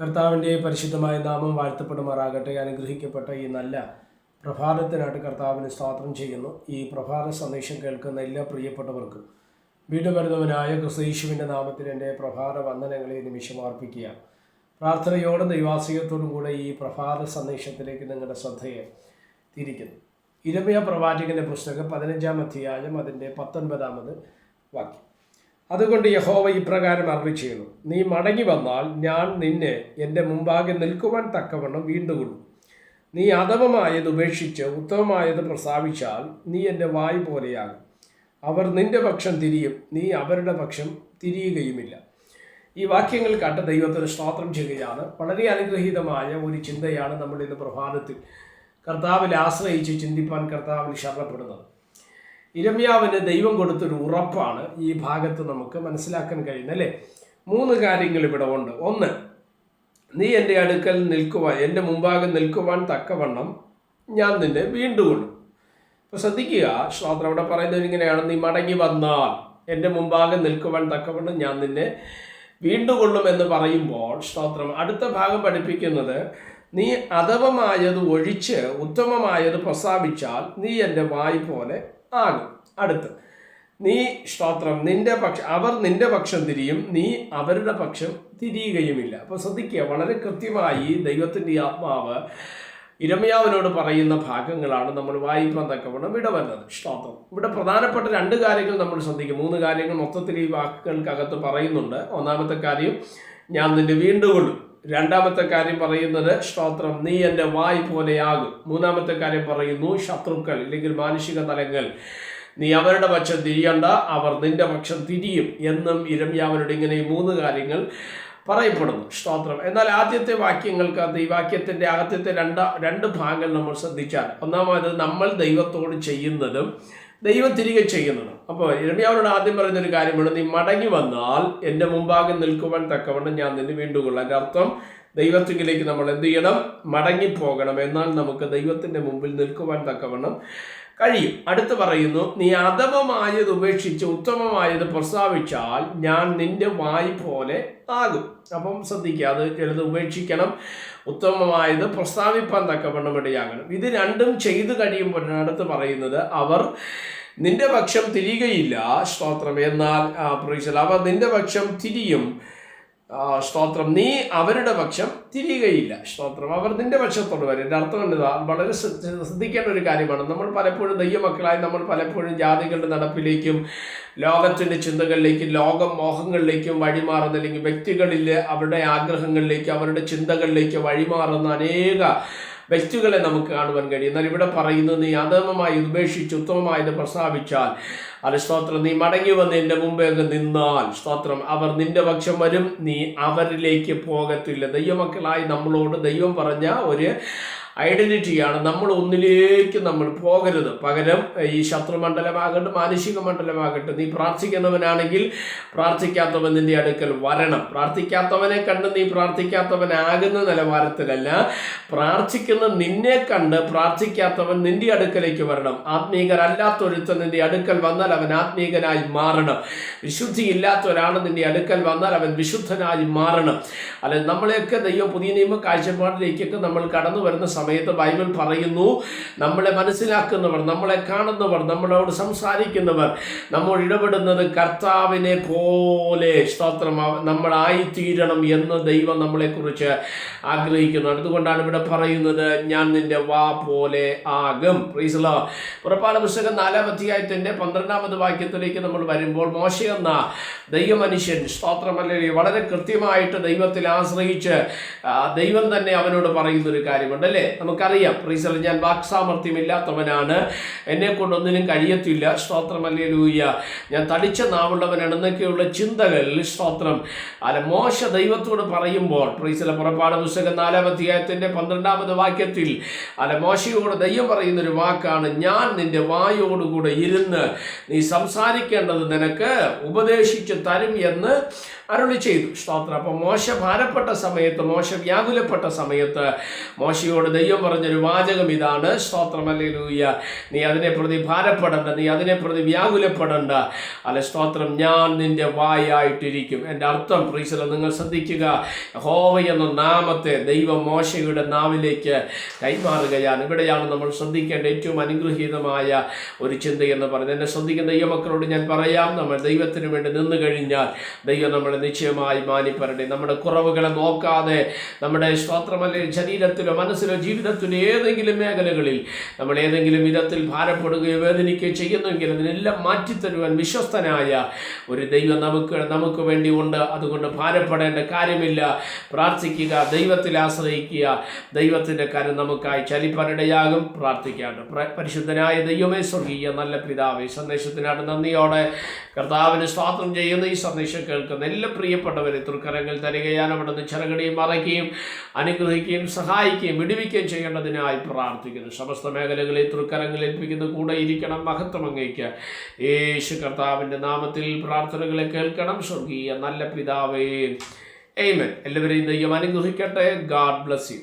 കർത്താവിന്റെ പരിശുദ്ധമായ നാമം വാഴ്ത്തപ്പെടുമാറാകട്ടെ. അനുഗ്രഹിക്കപ്പെട്ട ഈ നല്ല പ്രഭാതത്തിനായിട്ട് കർത്താവിന് സ്വാത്രം ചെയ്യുന്നു. ഈ പ്രഭാത സന്ദേശം കേൾക്കുന്ന എല്ലാ പ്രിയപ്പെട്ടവർക്കും വീണ്ടും വരുന്നവനായ ക്രിസ്തീശുവിന്റെ നാമത്തിൽ എന്റെ പ്രഭാത വന്ദനങ്ങളെ നിമിഷം അർപ്പിക്കുക. പ്രാർത്ഥനയോടും ദൈവാസികത്തോടും കൂടെ ഈ പ്രഭാത സന്ദേശത്തിലേക്ക് നിങ്ങളുടെ ശ്രദ്ധയെ തിരിക്കുന്നു. ഇരമയ പ്രവാചകന്റെ പുസ്തകം പതിനഞ്ചാം അധ്യായം അതിന്റെ പത്തൊൻപതാമത് വാക്യം. അതുകൊണ്ട് യഹോവ ഇപ്രകാരം അറിവ് ചെയ്യുന്നു നീ മടങ്ങി വന്നാൽ ഞാൻ നിന്നെ എന്റെ മുമ്പാകെ നിൽക്കുവാൻ തക്കവണ്ണം വീണ്ടുകൊള്ളും. നീ അധമമായത് ഉപേക്ഷിച്ച് ഉത്തമമായത് പ്രസ്താവിച്ചാൽ നീ എന്റെ വായു പോലെയാകും. അവർ നിന്റെ പക്ഷം തിരിയും നീ അവരുടെ പക്ഷം തിരിയുകയുമില്ല. ഈ വാക്യങ്ങൾ കണ്ട ദൈവത്തിന് സ്തോത്രം ചെയ്യുകയാണ്. വളരെ അനുഗ്രഹീതമായ ഒരു ചിന്തയാണ് നമ്മൾ ഇന്ന് പ്രഭാതത്തിൽ കർത്താവിൽ ആശ്രയിച്ച് ചിന്തിപ്പാൻ കർത്താവിൽ ശരണപ്പെടുന്നത്. ഇരമ്യാവിന് ദൈവം കൊടുത്തൊരു ഉറപ്പാണ് ഈ ഭാഗത്ത് നമുക്ക് മനസ്സിലാക്കാൻ കഴിയുന്നത് അല്ലേ? മൂന്ന് കാര്യങ്ങൾ ഇവിടെ ഉണ്ട്. ഒന്ന് നീ എന്റെ അടുക്കൽ നിൽക്കുവാൻ എന്റെ മുമ്പാകെ നിൽക്കുവാൻ തക്കവണ്ണം ഞാൻ നിന്നെ വീണ്ടുകൊള്ളും അപ്പോൾ ശ്രദ്ധിക്കുക ശ്രോത്ര അവിടെ പറയുന്നത് ഇങ്ങനെയാണ്. നീ മടങ്ങി വന്നാൽ എന്റെ മുമ്പാകെ നിൽക്കുവാൻ തക്കവണ്ണം ഞാൻ നിന്നെ വീണ്ടുകൊള്ളും എന്ന് പറയുമ്പോൾ സ്തോത്രം അടുത്ത ഭാഗം പഠിപ്പിക്കുന്നത് നീ അധവമായത് ഒഴിച്ച് ഉത്തമമായത് പ്രസ്താവിച്ചാൽ നീ എന്റെ വായ് പോലെ ആകും. അടുത്ത്. നീ സ്തോത്രം നിന്റെ പക്ഷം അവർ നിന്റെ പക്ഷം തിരിയും നീ അവരുടെ പക്ഷം തിരിയുകയുമില്ല. അപ്പോൾ ശ്രദ്ധിക്കുക വളരെ കൃത്യമായി ദൈവത്തിന്റെ ആത്മാവ് ഇരമയാവിനോട് പറയുന്ന ഭാഗങ്ങളാണ് നമ്മൾ വായിപ്പാൻ തക്കവണ്ണം ഇടവരുന്നത് സ്തോത്രം. ഇവിടെ പ്രധാനപ്പെട്ട രണ്ട് കാര്യങ്ങൾ നമ്മൾ ശ്രദ്ധിക്കും. മൂന്ന് കാര്യങ്ങൾ മൊത്തത്തിൽ ഈ വാക്കുകൾക്കകത്ത് പറയുന്നുണ്ട്. ഒന്നാമത്തെ കാര്യം ഞാൻ നിന്നെ വീണ്ടുകൊള്ളും രണ്ടാമത്തെ കാര്യം പറയുന്നത് സ്തോത്രം നീ എന്റെ വായ് പോലെയാകും. മൂന്നാമത്തെ കാര്യം പറയുന്നു ശത്രുക്കൾ ഇല്ലെങ്കിൽ മാനുഷിക തലങ്ങൾ നീ അവരുടെ പക്ഷം തിരിയണ്ട അവർ നിന്റെ പക്ഷം തിരിയും. എന്നും ഇരമ്യാവനോട് ഇങ്ങനെ മൂന്ന് കാര്യങ്ങൾ പറയപ്പെടുന്നു. സ്തോത്രം. എന്നാൽ ആദ്യത്തെ വാക്യങ്ങൾക്കകത്ത് ഈ വാക്യത്തിന്റെ ആദ്യത്തെ രണ്ട് രണ്ട് ഭാഗങ്ങൾ നമ്മൾ ശ്രദ്ധിച്ചാൽ ഒന്നാമത് നമ്മൾ ദൈവത്തോട് ചെയ്യുന്നതും ദൈവം തിരികെ ചെയ്യുന്നത്. അപ്പോൾ ഇരമ്യാവനോട് ആദ്യം പറയുന്നൊരു കാര്യമാണ് നീ മടങ്ങി വന്നാൽ എന്റെ മുമ്പാകെ നിൽക്കുവാൻ തക്കവണ്ണം ഞാൻ നിന്നെ വീണ്ടുകൊള്ളാം. എന്റെ അർത്ഥം ദൈവത്തിങ്കിലേക്ക് നമ്മൾ എന്ത് ചെയ്യണം? മടങ്ങിപ്പോകണം. എന്നാൽ നമുക്ക് ദൈവത്തിന്റെ മുമ്പിൽ നിൽക്കുവാൻ തക്കവണ്ണം കഴിയും. അടുത്ത് പറയുന്നു നീ അധമമായത് ഉപേക്ഷിച്ച് ഉത്തമമായത് പ്രസ്താവിച്ചാൽ ഞാൻ നിന്റെ വായി പോലെ ആകും. അപ്പം ശ്രദ്ധിക്കുക അത് ചിലത് ഉപേക്ഷിക്കണം ഉത്തമമായത് പ്രസ്താവിപ്പാൻ തക്കവണ്ണം ഇടയാകണം. ഇത് രണ്ടും ചെയ്തു കഴിയുമ്പോൾ അടുത്ത് പറയുന്നത് അവർ നിന്റെ പക്ഷം തിരികയില്ല. സ്തോത്രം. എന്നാൽ അവർ നിന്റെ പക്ഷം തിരിയും സ്തോത്രം. നീ അവരുടെ പക്ഷം തിരിയുകയില്ല സ്തോത്രം. അവർ നിന്റെ പക്ഷത്തോട് വരും. എന്റെ അർത്ഥം എന്താ വളരെ ശ്രദ്ധ- ശ്രദ്ധിക്കേണ്ട ഒരു കാര്യമാണ്. നമ്മൾ പലപ്പോഴും ദൈവമക്കളായി നമ്മൾ പലപ്പോഴും ജാതികളുടെ നടപ്പിലേക്കും ലോകത്തിന്റെ ചിന്തകളിലേക്കും ലോകം മോഹങ്ങളിലേക്കും വഴിമാറുന്ന വ്യക്തികളിൽ അവരുടെ ആഗ്രഹങ്ങളിലേക്കും അവരുടെ ചിന്തകളിലേക്ക് വഴിമാറുന്ന അനേക വ്യക്തികളെ നമുക്ക് കാണുവാൻ കഴിയും. എന്നാൽ ഇവിടെ പറയുന്നത് നീ അധമമായി ഉപേക്ഷിച്ച് ഉത്തമമായത് പ്രസ്താവിച്ചാൽ അല്ല സ്തോത്രം നീ മടങ്ങി വന്ന് എന്റെ മുമ്പേ നിന്നാൽ സ്തോത്രം. അവർ നിന്റെ പക്ഷം വരും നീ അവരിലേക്ക് പോകത്തില്ല. ദൈവമക്കളായി നമ്മളോട് ദൈവം പറഞ്ഞ ഒരു ഐഡന്റിറ്റിയാണ് നമ്മൾ ഒന്നിലേക്ക് നമ്മൾ പോകരുത്. പകരം ഈ ശത്രുമണ്ഡലമാകട്ടെ മാനുഷിക മണ്ഡലമാകട്ടെ നീ പ്രാർത്ഥിക്കുന്നവനാണെങ്കിൽ പ്രാർത്ഥിക്കാത്തവൻ നിന്റെ അടുക്കൽ വരണം. പ്രാർത്ഥിക്കാത്തവനെ കണ്ട് നീ പ്രാർത്ഥിക്കാത്തവനാകുന്ന നിലവാരത്തിലല്ല. പ്രാർത്ഥിക്കുന്ന നിന്നെ കണ്ട് പ്രാർത്ഥിക്കാത്തവൻ നിന്റെ അടുക്കലേക്ക് വരണം. ആത്മീകരല്ലാത്തൊരുത്തൻ നിന്റെ അടുക്കൽ വന്നാൽ അവൻ ആത്മീകനായി മാറണം. വിശുദ്ധി ഇല്ലാത്ത ഒരാൾ നിന്റെ അടുക്കൽ വന്നാൽ അവൻ വിശുദ്ധനായി മാറണം. അല്ലെ നമ്മളെയൊക്കെ ദൈവം പുതിയ നിയമ കാഴ്ചപ്പാടിലേക്കൊക്കെ നമ്മൾ കടന്നു വരുന്ന സമയത്ത് ബൈബിൾ പറയുന്നു നമ്മളെ മനസ്സിലാക്കുന്നവർ നമ്മളെ കാണുന്നവർ നമ്മളോട് സംസാരിക്കുന്നവർ നമ്മൾ ഇടപെടുന്നത് കർത്താവിനെ പോലെ സ്തോത്രം നമ്മളായിത്തീരണം എന്ന് ദൈവം നമ്മളെക്കുറിച്ച് ആഗ്രഹിക്കുന്നു. അതുകൊണ്ടാണ് ഇവിടെ പറയുന്നത് ഞാൻ നിന്റെ വാ പോലെ ആകും. പ്രീസലോ പുറപ്പാട് പുസ്തകം നാലാം അധ്യായത്തിന്റെ പന്ത്രണ്ടാമത് വാക്യത്തിലേക്ക് നമ്മൾ വരുമ്പോൾ മോശ എന്ന ദൈവമനുഷ്യൻ സ്തോത്രമല്ലേ വളരെ കൃത്യമായിട്ട് ദൈവത്തിൽ ആശ്രയിച്ച് ദൈവം തന്നെ അവനോട് പറയുന്നൊരു കാര്യമുണ്ട് അല്ലേ നമുക്കറിയാം. പ്രീസൽ ഞാൻ വാക്സാമർത്ഥ്യമില്ലാത്തവനാണ് എന്നെ കൊണ്ടൊന്നിനും കഴിയത്തില്ല. സ്തോത്രമല്ലേ ലൂയ്യ ഞാൻ തടിച്ച നാവുള്ളവനാണ് എന്നൊക്കെയുള്ള ചിന്തകൾ സ്തോത്രം. അല്ല മോശ ദൈവത്തോട് പറയുമ്പോൾ പ്രീസല പുറപ്പാട് പുസ്തകം നാലാം അധ്യായത്തിന്റെ പന്ത്രണ്ടാമത് വാക്യത്തിൽ അല്ല മോശയോട് ദൈവം പറയുന്നൊരു വാക്കാണ് ഞാൻ നിന്റെ വായോടുകൂടെ ഇരുന്ന് നീ സംസാരിക്കേണ്ടത് നിനക്ക് ഉപദേശിച്ചു തരും എന്ന് അരുളി ചെയ്തു. സ്തോത്രം. അപ്പം മോശ ഭാരപ്പെട്ട സമയത്ത് മോശ വ്യാകുലപ്പെട്ട സമയത്ത് മോശയോട് ദൈവം പറഞ്ഞൊരു വാചകം ഇതാണ്. സ്തോത്രമല്ലേലൂയ നീ അതിനെ പ്രതി ഭാരപ്പെടണ്ട നീ അതിനെ പ്രതി വ്യാകുലപ്പെടണ്ട. അല്ല സ്തോത്രം ഞാൻ നിന്റെ വായായിട്ടിരിക്കും. എന്റെ അർത്ഥം പ്രീസല നിങ്ങൾ ശ്രദ്ധിക്കുക. ഹോവ എന്ന നാമത്തെ ദൈവ മോശയുടെ നാവിലേക്ക് കൈമാറുകയാണ്. ഇവിടെയാണ് നമ്മൾ ശ്രദ്ധിക്കേണ്ട ഏറ്റവും അനുഗ്രഹീതമായ ഒരു ചിന്തയെന്ന് പറയുന്നത്. എന്നെ ശ്രദ്ധിക്കുന്ന ദൈവമക്കളോട് ഞാൻ പറയാം നമ്മൾ ദൈവത്തിന് വേണ്ടി നിന്ന് കഴിഞ്ഞാൽ ദൈവം നമ്മളെ നിശ്ചയമായി മാനിപ്പരട്ടെ നമ്മുടെ കുറവുകളെ നോക്കാതെ നമ്മുടെ സ്തോത്രമല്ലെ ശരീരത്തിലോ മനസ്സിലോ ജീവിതത്തിലോ ഏതെങ്കിലും മേഖലകളിൽ നമ്മൾ ഏതെങ്കിലും വിധത്തിൽ ഭാരപ്പെടുകയോ വേദനിക്കുകയോ ചെയ്യുന്നെങ്കിൽ അതിനെല്ലാം മാറ്റിത്തരുവാൻ വിശ്വസ്തനായ ഒരു ദൈവം നമുക്ക് നമുക്ക് വേണ്ടി ഉണ്ട് അതുകൊണ്ട് ഭാരപ്പെടേണ്ട കാര്യമില്ല. പ്രാർത്ഥിക്കുക ദൈവത്തിൽ ആശ്രയിക്കുക. ദൈവത്തിന്റെ കരം നമുക്കായി ചലിപ്പനിടയാകും. പ്രാർത്ഥിക്കാണ്ട് പരിശുദ്ധനായ ദൈവമേ സ്വർഗീയ നല്ല പിതാവ് ഈ സന്ദേശത്തിനാണ് നന്ദിയോടെ കർത്താവിന് സ്വാതന്ത്ര്യം ചെയ്യുന്ന ഈ സന്ദേശം കേൾക്കുന്ന എല്ലാ പ്രിയപ്പെട്ടവരെ തൃക്കരങ്ങൾ തരികയാണ് അവിടെ നിന്ന് ചിറകടിയും മറയ്ക്കുകയും അനുഗ്രഹിക്കുകയും സഹായിക്കുകയും വിടുവിക്കുകയും ചെയ്യേണ്ടതിനായി പ്രാർത്ഥിക്കുന്നു. സമസ്ത മേഖലകളിൽ തൃക്കരങ്ങൾ ഏൽപ്പിക്കുന്ന കൂടെ ഇരിക്കണം മഹത്വം അങ്ങേക്ക്. യേശു കർത്താവിന്റെ നാമത്തിൽ പ്രാർത്ഥനകളെ കേൾക്കണം. സ്വർഗീയ നല്ല പിതാവേ. എയ്മൻ എല്ലാവരെയും ദൈവം അനുഗ്രഹിക്കട്ടെ. God bless you